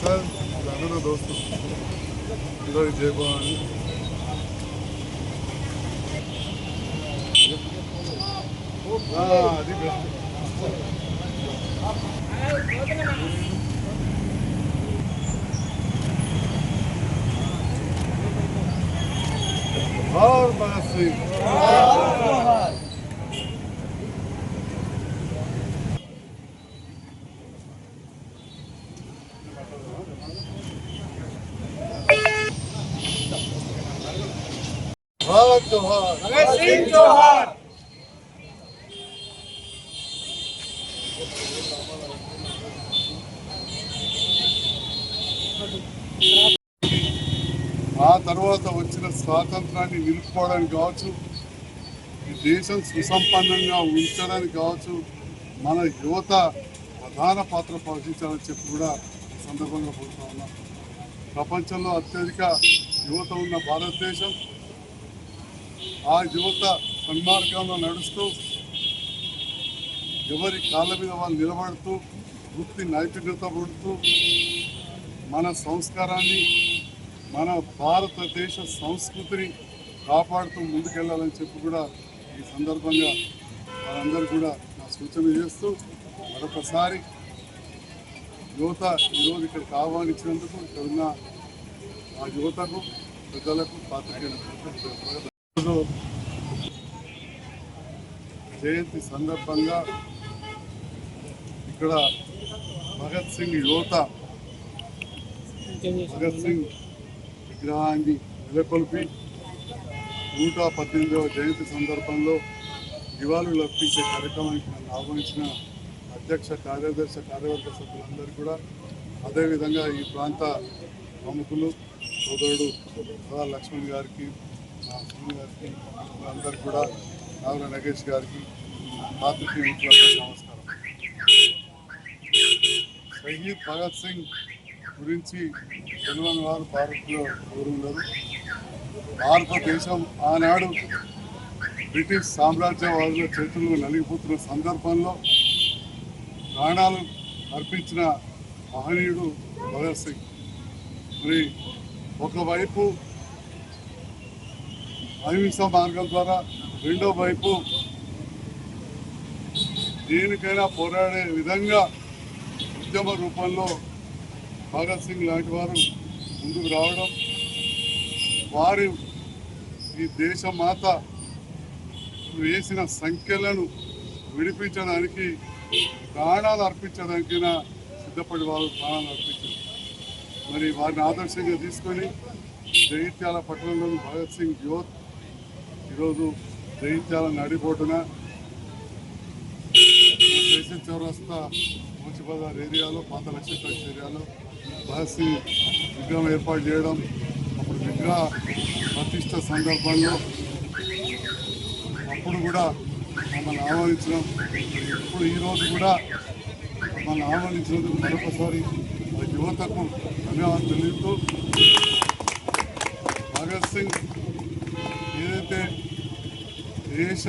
Sir जाना ना दोस्तों इधर जय भवानी हाँ जी बेस्ट হর বাসি ভারত জোহার Thank you. ఆ తర్వాత వచ్చిన స్వాతంత్రాన్ని నిలుపుకోవడానికి కావచ్చు ఈ దేశం సుసంపన్నంగా ఉంచడానికి కావచ్చు మన యువత ప్రధాన పాత్ర పోషించాలని చెప్పి కూడా సందర్భంగా కోరుతా ఉన్నాం. ప్రపంచంలో అత్యధిక యువత ఉన్న భారతదేశం ఆ యువత సన్మార్గంలో నడుస్తూ ఎవరి కాళ్ళ మీద వాళ్ళు నిలబడుతూ వృత్తి నైపుణ్యత పడుతూ మన సంస్కారాన్ని మన భారతదేశ సంస్కృతిని కాపాడుతూ ముందుకెళ్ళాలని చెప్పి కూడా ఈ సందర్భంగా వారందరూ కూడా నా సూచన చేస్తూ మరొకసారి యువత ఈరోజు ఇక్కడికి ఆహ్వానించినందుకు ఇక్కడ ఉన్న ఆ యువతకు పెద్దలకు పాత్రికేయులకు జయంతి సందర్భంగా ఇక్కడ భగత్ సింగ్ యువత భగత్ సింగ్ విగ్రహాన్ని నెలకొల్పి నూట పద్దెనిమిదవ జయంతి సందర్భంలో నివాళులు అర్పించే కార్యక్రమానికి నన్ను ఆహ్వానించిన అధ్యక్ష కార్యదర్శి కార్యవర్గ సభ్యులందరూ కూడా అదేవిధంగా ఈ ప్రాంత ప్రముఖులు సోదరుడు సదా లక్ష్మణ్ గారికి మా సునీల్ గారికి అందరూ కూడా నాగుల నగేష్ గారికి పాత్రికేయ మిత్రులందరికీ నమస్కారం. షహీద్ భగత్ సింగ్ గురించి తెలియని వారు భారత్లో ఎవరు భారతదేశం ఆనాడు బ్రిటిష్ సామ్రాజ్యవాదుల చేతుల్లో నలిగిపోతున్న సందర్భంలో ప్రాణాలు అర్పించిన మహనీయుడు భగత్ సింగ్. మరి ఒకవైపు అహింస మార్గం ద్వారా రెండో వైపు దేనికైనా పోరాడే విధంగా ఉద్యమ రూపంలో భగత్ సింగ్ లాంటి వారు ముందుకు రావడం వారి ఈ దేశమాత వేసిన సంఖ్యలను విడిపించడానికి ప్రాణాలు అర్పించడానికి సిద్ధపడి వారు ప్రాణాలు అర్పించారు. మరి వారిని ఆదర్శంగా తీసుకొని జగిత్యాల పట్టణంలోని భగత్ సింగ్ జ్యోత్ ఈరోజు జగిత్యాల నడిపోటున దేశం చౌరస్తా మూచి ఏరియాలో పాత లక్ష్మీ ఏరియాలో భగత్ విగ్రహం ఏర్పాటు చేయడం అప్పుడు విగ్రహ ప్రతిష్ట సందర్భంలో అప్పుడు కూడా మమ్మల్ని ఆహ్వానించడం ఇప్పుడు ఈరోజు కూడా మమ్మల్ని ఆహ్వానించినందుకు మరొకసారి ఆ యువతకు ధన్యవాదాలు తెలుపుతూ భగత్ సింగ్ ఏదైతే దేశ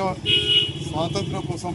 స్వాతంత్రం కోసం